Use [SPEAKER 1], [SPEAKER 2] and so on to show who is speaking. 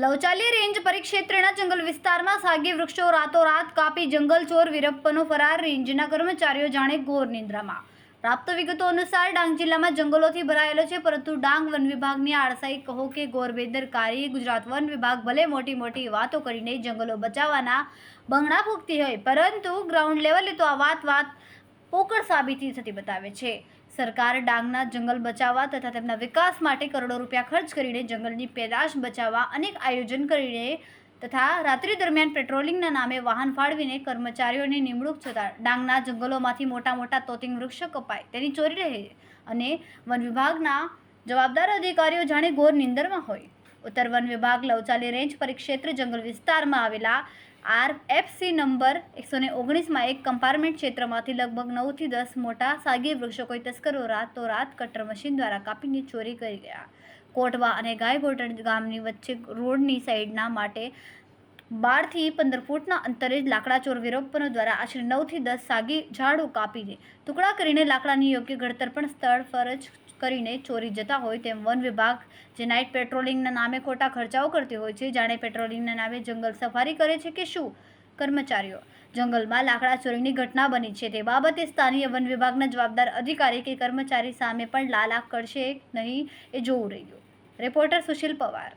[SPEAKER 1] Lavchali range પરિક્ષેત્રના જંગલ વિસ્તારમાં સાગી વૃક્ષો રાતોરાત કાપી જંગલ ચોર વીરપ્પનો ફરાર રેન્જના કર્મચારીઓ જાણે ઘોર નિંદ્રામાં. પ્રાપ્ત વિગતો અનુસાર ડાંગ જિલ્લામાં જંગલોથી ભરાયેલો છે, પરંતુ ડાંગ વન વિભાગની આળસાઈ કહો કે ઘોર બેદરકારી, ગુજરાત વન વિભાગ ભલે મોટી મોટી વાતો કરીને જંગલો બચાવવાના બંગણા ફૂંકતી હોય, પરંતુ ગ્રાઉન્ડ લેવલે તો આ વાત વાત પોકળ સાબિતી થતી બતાવે છે. સરકાર ડાંગના જંગલ બચાવવા તથા તેમના વિકાસ માટે કરોડો રૂપિયા ખર્ચ કરીને જંગલની પેદાશ બચાવવા અનેક આયોજન કરીને તથા રાત્રિ દરમિયાન પેટ્રોલિંગના નામે વાહન ફાળવીને કર્મચારીઓની નિમણૂક થતાં ડાંગના જંગલોમાંથી મોટા મોટા તોતિંગ વૃક્ષો કપાય તેની ચોરી રહે અને વન વિભાગના જવાબદાર અધિકારીઓ જાણે ઘોર નિંદરમાં હોય. ઉત્તર વન વિભાગ લવચાલી રેન્જ પરિક્ષેત્ર જંગલ વિસ્તારમાં આવેલા આર એફસી નંબર એકસો ને ઓગણીસમાં એક કમ્પાર્ટમેન્ટ ક્ષેત્રમાંથી લગભગ નવથી દસ મોટા સાગી વૃક્ષો કોઈ તસ્કરો રાતોરાત કટર મશીન દ્વારા કાપીને ચોરી કરી ગયા. કોટવા અને ગાયગોટણ ગામની વચ્ચે રોડની સાઈડના માટે બારથી પંદર ફૂટના અંતરે લાકડા ચોર વિરોપનો દ્વારા આશરે નવથી દસ સાગી ઝાડો કાપીને ટુકડા કરીને લાકડાની યોગ્ય ઘડતર પણ સ્થળ પર જ કરીને ચોરી જતા હોય તેમ વન વિભાગ જે નાઇટ પેટ્રોલિંગના નામે ખોટા ખર્ચાઓ કરતી હોય છે, જાણે પેટ્રોલિંગના નામે જંગલ સફારી કરે છે કે શું? કર્મચારીઓ, જંગલમાં લાકડા ચોરીની ઘટના બની છે. તે બાબતે સ્થાનીય વન વિભાગના જવાબદાર અધિકારી કે કર્મચારી સામે પણ લાલાક કરશે કે નહીં એ જોવું રહ્યું. રિપોર્ટર સુશીલ પવાર.